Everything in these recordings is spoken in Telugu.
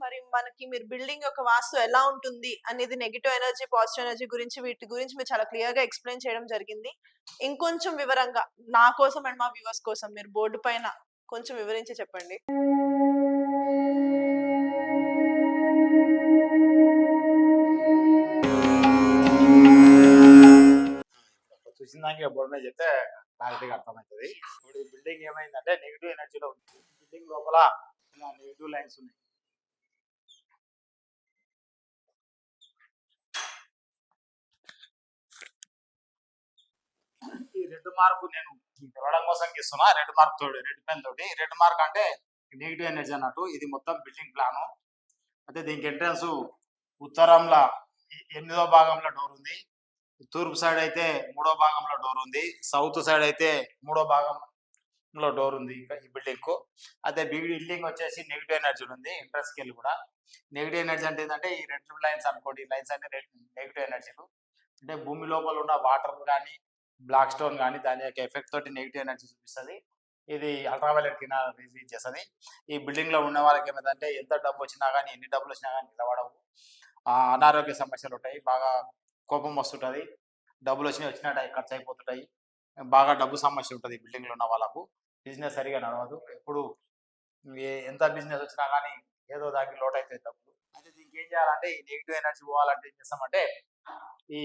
మరి మనకి మీరు బిల్డింగ్ యొక్క వాస్తు ఎలా ఉంటుంది అనేది నెగిటివ్ ఎనర్జీ పాజిటివ్ ఎనర్జీ గురించి వీటి గురించి మీరు చాలా క్లియర్గా ఎక్స్ప్లెయిన్ చేయడం జరిగింది. ఇంకొంచెం వివరంగా నా కోసం అండ్ మా వ్యూవర్స్ కోసం మీరు బోర్డు పైన కొంచెం వివరించి చెప్పండి. చూసిన దానికి బోర్డు మీద చెప్తే క్లారిటీగా అర్థమవుతుంది. ఇప్పుడు ఈ బిల్డింగ్ ఏమైందంటే నెగిటివ్ ఎనర్జీలో ఉంది. బిల్డింగ్ లోపల ఇలా నెగిటివ్ లైన్స్ ఉన్నాయి. ఈ రెడ్ మార్క్ నేను తెలవడం కోసం గీస్తున్నా. రెడ్ మార్క్ తోటి రెడ్ పెన్ తోటి. రెడ్ మార్క్ అంటే నెగిటివ్ ఎనర్జీ అన్నట్టు. ఇది మొత్తం బిల్డింగ్ ప్లాను. అయితే దీనికి ఎంట్రన్స్ ఉత్తరంలో ఎనిమిదో భాగంలో డోర్ ఉంది. తూర్పు సైడ్ అయితే మూడో భాగంలో డోర్ ఉంది. సౌత్ సైడ్ అయితే మూడో భాగంలో డోర్ ఉంది ఇక ఈ బిల్డింగ్కు. అదే బిల్డింగ్ వచ్చేసి నెగిటివ్ ఎనర్జీ ఉంది. ఎంట్రన్స్కి కూడా. నెగిటివ్ ఎనర్జీ అంటే ఏంటంటే ఈ రెడ్ లైన్స్ అనుకోండి. లైన్స్ అంటే నెగిటివ్ ఎనర్జీలు. అంటే భూమి లోపల ఉన్న వాటర్ కానీ బ్లాక్ స్టోన్ కానీ దాని యొక్క ఎఫెక్ట్ తోటి నెగిటివ్ ఎనర్జీ చూపిస్తుంది. ఇది అల్ట్రావైలెట్ కింద రిలీజ్ చేస్తుంది. ఈ బిల్డింగ్లో ఉన్న వాళ్ళకి ఏమైందంటే ఎంత డబ్బు వచ్చినా కానీ ఎన్ని డబ్బులు వచ్చినా కానీ నిలబడవు. ఆ అనారోగ్య సమస్యలు ఉంటాయి. బాగా కోపం వస్తుంటుంది. డబ్బులు వచ్చినా వచ్చినట్టు ఖర్చు అయిపోతుంటాయి. బాగా డబ్బు సమస్య ఉంటుంది బిల్డింగ్లో ఉన్న వాళ్ళకు. బిజినెస్ సరిగా నడవదు. ఎప్పుడు ఎంత బిజినెస్ వచ్చినా కానీ ఏదో దానికి లోట్ అయితే డబ్బులు. అయితే దీనికి ఏం చేయాలంటే ఈ నెగిటివ్ ఎనర్జీ పోవాలంటే ఏం చేస్తామంటే ఈ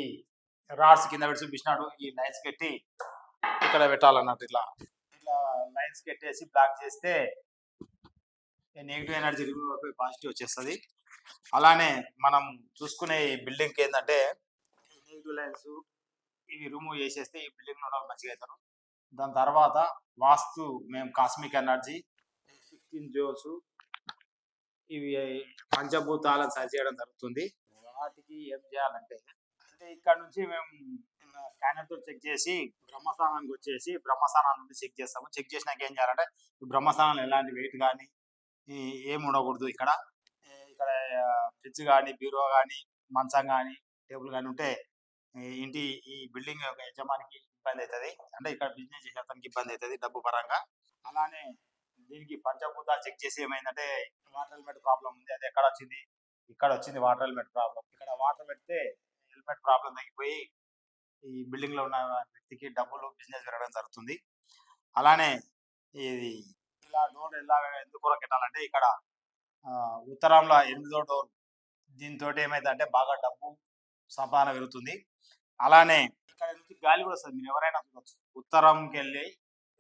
రాడ్స్ కింద పెట్టి చూపించినాడు. ఈ లైన్స్ కట్టి ఇక్కడ పెట్టాలన్నట్టు ఇట్లా. ఇట్లా లైన్స్ కట్టేసి బ్లాక్ చేస్తే నెగిటివ్ ఎనర్జీ పాజిటివ్ వచ్చేస్తుంది. అలానే మనం చూసుకునే ఈ బిల్డింగ్కి ఏంటంటే నెగిటివ్ లైన్స్ ఇవి రిమూవ్ చేసేస్తే ఈ బిల్డింగ్లో మంచిగా అవుతారు. దాని తర్వాత వాస్తు మేము కాస్మిక్ ఎనర్జీ సిక్స్టీన్ జోల్స్ ఇవి పంచభూతాలను సరి చేయడం జరుగుతుంది. వాటికి ఏం చేయాలంటే అంటే ఇక్కడ నుంచి మేము స్కానర్తో చెక్ చేసి బ్రహ్మస్థానానికి వచ్చేసి బ్రహ్మస్థానం నుండి చెక్ చేస్తాము. చెక్ చేసినాక ఏం చేయాలంటే ఈ బ్రహ్మస్థానంలో ఎలాంటి వెయిట్ కానీ ఏమి ఉండకూడదు ఇక్కడ. ఇక్కడ ఫ్రిడ్జ్ కానీ బీరో కానీ మంచం కానీ టేబుల్ కానీ ఉంటే ఇంటి ఈ బిల్డింగ్ యొక్క యజమానికి ఇబ్బంది అవుతుంది అంటే ఇక్కడ బిజినెస్ చేసే అతనికి ఇబ్బంది అవుతుంది డబ్బు పరంగా. అలానే దీనికి పంచభూతాలు చెక్ చేసి ఏమైందంటే వాటర్ హెల్మెట్ ప్రాబ్లం ఉంది అది ఎక్కడ వచ్చింది? ఇక్కడ వచ్చింది వాటర్ హెల్మెట్ ప్రాబ్లం ఇక్కడ వాటర్ పెడితే అల్టిమేట్ ప్రాబ్లం తగ్గిపోయి ఈ బిల్డింగ్లో ఉన్న వ్యక్తికి డబ్బులు బిజినెస్ పెరగడం జరుగుతుంది. అలానే ఇది ఇలా డోర్ ఎలా ఎందుకు పెట్టాలంటే ఇక్కడ ఆ, ఉత్తరంలో ఎనిమిదో డోర్. దీంతో ఏమైందంటే బాగా డబ్బు సంపాదన పెరుగుతుంది. అలానే ఇక్కడ నుంచి గాలి కూడా వస్తుంది. మీరు ఎవరైనా చూడవచ్చు ఉత్తరంకి వెళ్ళి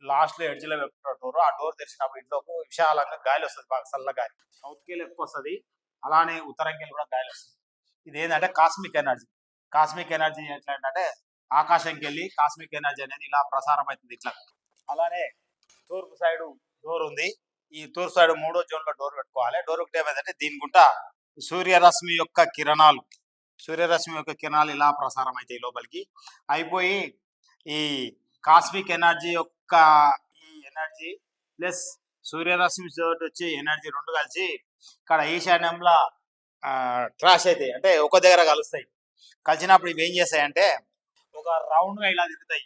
లాస్ట్లో ఎడ్జ్లో డోర్ ఆ డోర్ తెరిచినప్పుడు ఇంట్లోకి విశాలంగా గాలి వస్తుంది బాగా చల్ల గాలి. సౌత్ వెళ్ళి ఎక్కువ వస్తుంది. అలానే ఉత్తరంకి వెళ్ళి కూడా గాలి వస్తుంది. ఇది ఏంటంటే కాస్మిక్ ఎనర్జీ. కాస్మిక్ ఎనర్జీ ఎట్లా అంటే ఆకాశంకి వెళ్ళి కాస్మిక్ ఎనర్జీ అనేది ఇలా ప్రసారం అవుతుంది ఇట్లా. అలానే తూర్పు సైడ్ డోర్ ఉంది. ఈ తూర్పు సైడ్ మూడో జోన్లో డోర్ పెట్టుకోవాలి డోర్ ఒకటి ఏమైందంటే దీని గుంట సూర్యరశ్మి యొక్క కిరణాలు సూర్యరశ్మి యొక్క కిరణాలు ఇలా ప్రసారం అవుతాయి లోపలికి. అయిపోయి ఈ కాస్మిక్ ఎనర్జీ యొక్క ఈ ఎనర్జీ ప్లస్ సూర్యరశ్మి తోటి వచ్చి ఎనర్జీ రెండు కలిసి ఇక్కడ ఈశాన్యంలో ట్రాష్ అవుతాయి అంటే ఒక దగ్గర కలుస్తాయి. కలిసినప్పుడు ఇవి ఏం చేస్తాయంటే ఒక రౌండ్గా ఇలా తిరుగుతాయి.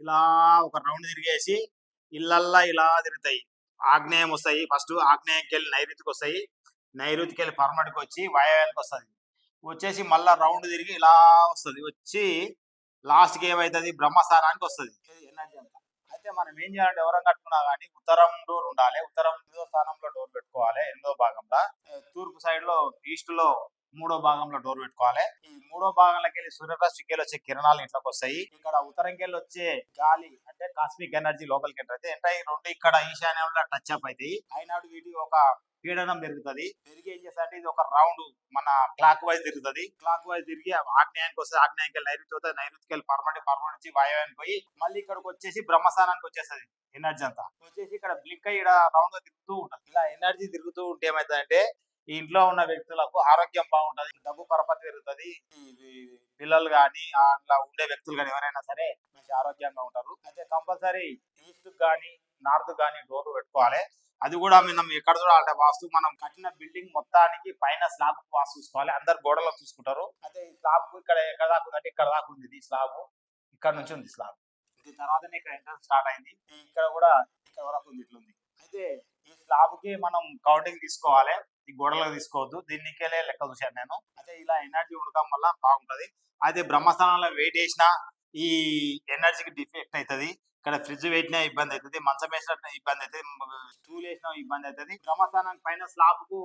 ఇలా ఒక రౌండ్ తిరిగేసి ఇళ్ళల్లా ఇలా తిరుగుతాయి. ఆగ్నేయం వస్తాయి. ఫస్ట్ ఆగ్నేయంకి వెళ్ళి నైరుతికి వస్తాయి. నైరుతికి వెళ్ళి పర్మటికి వచ్చి వాయవ్యానికి వస్తుంది. వచ్చేసి మళ్ళీ రౌండ్ తిరిగి ఇలా వస్తుంది. వచ్చి లాస్ట్కి బ్రహ్మస్థానానికి వస్తుంది. ఎనర్జీ అంతా. అయితే మనం ఏం చేయాలంటే ఎవరం కట్టుకున్నా కానీ ఉత్తరం డోర్ ఉండాలి. ఉత్తరం ఎనిమిదో స్థానంలో డోర్ పెట్టుకోవాలి. ఎనిమిదో భాగంలో తూర్పు సైడ్లో ఈస్ట్లో మూడో భాగంలో డోర్ పెట్టుకోవాలి. ఈ మూడో భాగంలోకి వెళ్ళి సూర్యరశ్మికి వచ్చే కిరణాలు ఇంట్లోకి వస్తాయి ఇక్కడ ఉత్తరంకెళ్ళి వచ్చే గాలి అంటే కాస్మిక్ ఎనర్జీ లోపలికి ఎంటర్ అయితే ఎంటర్ రెండు ఇక్కడ ఈశాన్యంలో టచ్ అప్ అవుతాయి. అయినాడు వీటి ఒక పీడనం పెరుగుతుంది. పెరిగి ఏం చేస్తారంటే ఇది ఒక రౌండ్ మన క్లాక్ వైజ్ తిరుగుతుంది. క్లాక్ వైజ్ తిరిగి ఆగ్నేయానికి వస్తే ఆగ్నేయానికి నైరుతి అవుతుంది. నైరుతికి వెళ్ళి పర్మనెంట్ పర్మనెంట్ నుంచి వాయువానికి పోయి మళ్ళీ ఇక్కడికి వచ్చేసి బ్రహ్మస్థానానికి వచ్చేస్తుంది ఎనర్జీ అంతా. వచ్చేసి ఇక్కడ బ్లింక్ అయ్యి రౌండ్గా తిరుగుతూ ఉంటుంది ఇలా ఎనర్జీ తిరుగుతూ ఉంటే ఏమైతుందంటే ఈ ఇంట్లో ఉన్న వ్యక్తులకు ఆరోగ్యం బాగుంటది డబ్బు పరపతి పెరుగుతుంది. పిల్లలు కానీ అట్లా ఉండే వ్యక్తులు కానీ ఎవరైనా సరే మంచి ఆరోగ్యంగా ఉంటారు. అయితే కంపల్సరీ ఈస్ట్ కానీ నార్త్ కానీ డోర్ పెట్టుకోవాలి. అది కూడా మనం ఎక్కడ చూడాలంటే వాస్తు మనం కట్టిన బిల్డింగ్ మొత్తానికి పైన స్లాబ్ వాస్తు చూసుకోవాలి. అందరు గోడలో చూసుకుంటారు. అయితే ఈ స్లాబ్ ఇక్కడ ఎక్కడ దాకా ఉందంటే ఇక్కడ దాకా ఉంది ఇది స్లాబ్. ఇక్కడ నుంచి ఉంది స్లాబ్. దీని తర్వాతనే ఇక్కడ ఎంట్రన్స్ స్టార్ట్ అయింది. ఇక్కడ కూడా ఇక్కడ వరకు ఉంది ఇట్లుంది. అయితే ఈ స్లాబ్కి మనం కౌంటింగ్ తీసుకోవాలి. ఈ గోడలకు తీసుకోవద్దు. దీనికెళ్ళే లెక్క చూశాను నేను. అదే ఇలా ఎనర్జీ ఉండటం వల్ల బాగుంటది. అయితే బ్రహ్మస్థానంలో వెయిట్ చేసినా ఈ ఎనర్జీకి డిఫెక్ట్ అవుతుంది ఇక్కడ ఫ్రిడ్జ్ పెట్టినా ఇబ్బంది అవుతుంది మంచం వేసిన ఇబ్బంది అవుతుంది స్టూల్ వేసినా ఇబ్బంది అవుతుంది బ్రహ్మస్థానం పైన స్లాబ్కు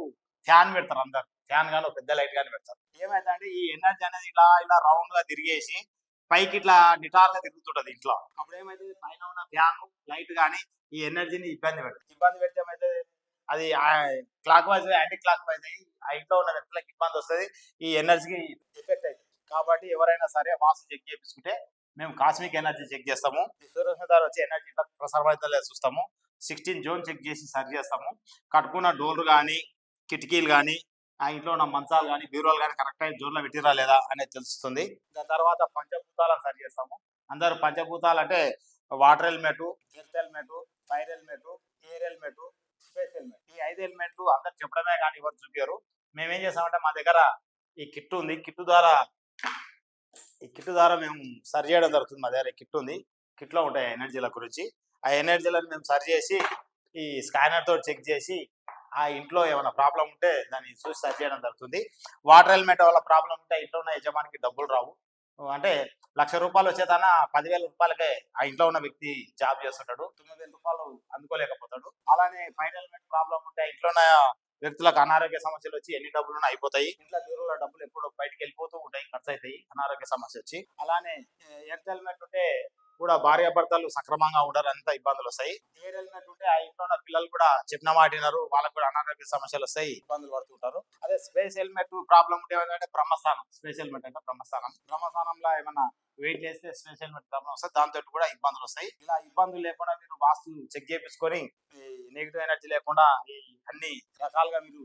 ఫ్యాన్ పెడతారు అందరు. ఫ్యాన్ కానీ పెద్ద లైట్ కానీ పెడతారు. ఏమైందంటే ఈ ఎనర్జీ అనేది ఇలా ఇలా రౌండ్గా తిరిగేసి పైకి ఇట్లా నిటారుగా తిరుగుతుంటది ఇంట్లో. అప్పుడు ఏమైతుంది పైన ఉన్న ఫ్యాన్ లైట్ కానీ ఈ ఎనర్జీని ఇబ్బంది పెడుతుంది. ఇబ్బంది పెడితే ఏమైతే అది clockwise anticlockwise అయ్యి ఆ ఇంట్లో ఉన్న వ్యక్తులకు ఇబ్బంది వస్తుంది. ఈ ఎనర్జీకి ఎఫెక్ట్ అవుతుంది కాబట్టి ఎవరైనా సరే వాసు చెక్ చేయించుకుంటే మేము కాస్మిక్ ఎనర్జీ చెక్ చేస్తాము. సూర్యరశ్మి ద్వారా వచ్చే ఎనర్జీ ప్రసారం అవుతుందో చూస్తాము. సిక్స్టీన్ జోన్ చెక్ చేసి సరి చేస్తాము. కట్టుకున్న డోర్లు కానీ కిటికీలు కానీ ఆ ఇంట్లో ఉన్న మంచాలు కానీ బీరువాలు కానీ కరెక్ట్ అయిన జోన్లో పెట్టిరా లేదా అనేది తెలుస్తుంది. దాని తర్వాత పంచభూతాలను సరి చేస్తాము. అందరు పంచభూతాలు అంటే water element earth element fire element air element space element ఈ ఐదు హెల్మెట్లు అందరు చెప్పడమే కానీ ఎవరు చూపారు మేము ఏం చేస్తామంటే మా దగ్గర ఈ కిట్ ఉంది. కిట్ ద్వారా ఈ కిట్ ద్వారా మేము సరి చేయడం జరుగుతుంది. మా దగ్గర కిట్ ఉంది. కిట్లో ఉంటాయి ఎనర్జీల గురించి. ఆ ఎనర్జీలను మేము సరి చేసి ఈ స్కానర్ తోటి చెక్ చేసి ఆ ఇంట్లో ఏమైనా ప్రాబ్లం ఉంటే దాన్ని చూసి సరి చేయడం జరుగుతుంది. వాటర్ హెల్మెట్ వల్ల ప్రాబ్లం ఉంటే ఇంట్లో ఉన్న యజమానికి డబ్బులు రావు. అంటే లక్ష రూపాయలు వచ్చేదాన పదివేల రూపాయలకే ఆ ఇంట్లో ఉన్న వ్యక్తి జాబ్ చేస్తుంటాడు. తొమ్మిది వేల రూపాయలు అందుకోలేకపోతాడు. అలానే ఫైన్ హెల్మెట్ ప్రాబ్లం ఉంటే ఇంట్లో ఉన్న వ్యక్తులకు అనారోగ్య సమస్యలు వచ్చి ఎన్ని డబ్బులు అయిపోతాయి. ఇంట్లో దూరంలో డబ్బులు ఎప్పుడు బయటకు వెళ్ళిపోతూ ఉంటాయి ఖర్చు అవుతాయి అనారోగ్య సమస్య వచ్చి. అలానే ఎర్త్ హెల్మెట్ ఉంటే కూడా భార్యాభర్తలు సక్రమంగా ఉండరు అంత ఇబ్బందులు వస్తాయి. ఎయిర్ హెల్మెట్ ఉంటే ఆ ఇంట్లో ఉన్న పిల్లలు కూడా చెప్పిన మాటినారు వాళ్ళకు కూడా అనారోగ్య సమస్యలు వస్తాయి ఇబ్బందులు పడుతుంటారు అదే స్పేస్ హెల్మెట్ ప్రాబ్లం ఉంటే ఏమంటే బ్రహ్మస్థానం స్పేస్ హెల్మెట్ అంటే బ్రహ్మస్థానం. బ్రహ్మస్థానంలో ఏమైనా వెయిట్ చేస్తే స్పేస్ హెల్మెట్ ప్రాబ్లం వస్తాయి దాంతో కూడా ఇబ్బందులు వస్తాయి. ఇలా ఇబ్బందులు లేకుండా మీరు వాస్తు చెక్ చేయించుకొని నెగిటివ్ ఎనర్జీ లేకుండా అన్ని రకాలుగా మీరు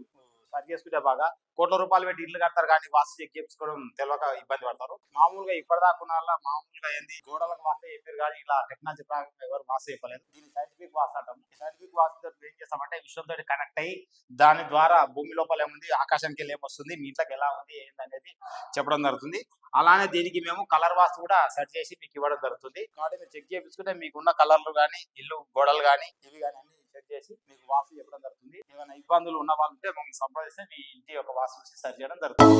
సరి చేసుకుంటే బాగా. కోట్ల రూపాయలు పెట్టి ఇల్లు కడతారు కానీ వాస్తు చెక్ చేయించుకోవడం తెలియక ఇబ్బంది పడతారు. మామూలుగా ఇప్పటిదాకా మామూలుగా ఏంది? గోడలకు వాస్తే చెప్పారు కానీ ఇలా టెక్నాలజీ ప్రకారం ఎవరు వాస్తు చెప్పలేదు. దీన్ని సైంటిఫిక్ వాస్తు అంటాం సైంటిఫిక్ వాస్తు ఏం చేస్తామంటే విశ్వంతో కనెక్ట్ అయ్యి దాని ద్వారా భూమి లోపల ఏముంది? ఆకాశానికి వెళ్ళి ఏమొస్తుంది? మీ ఇంట్లోకి ఎలా ఉంది? ఏంది అనేది చెప్పడం జరుగుతుంది. అలానే దీనికి మేము కలర్ వాస్తు కూడా సెట్ చేసి మీకు ఇవ్వడం జరుగుతుంది. కాబట్టి మీరు చెక్ చేయించుకుంటే మీకున్న కలర్లు కానీ ఇల్లు గోడలు కానీ ఇవి కానీ అన్ని సెట్ చేసి మీకు వాసు చెప్పడం జరుగుతుంది. ఏమైనా ఇబ్బందులు ఉన్న వాళ్ళు ఉంటే మమ్మల్ని సంప్రదిస్తే మీ ఇంటి యొక్క వాసు చూసి సరి చేయడం జరుగుతుంది.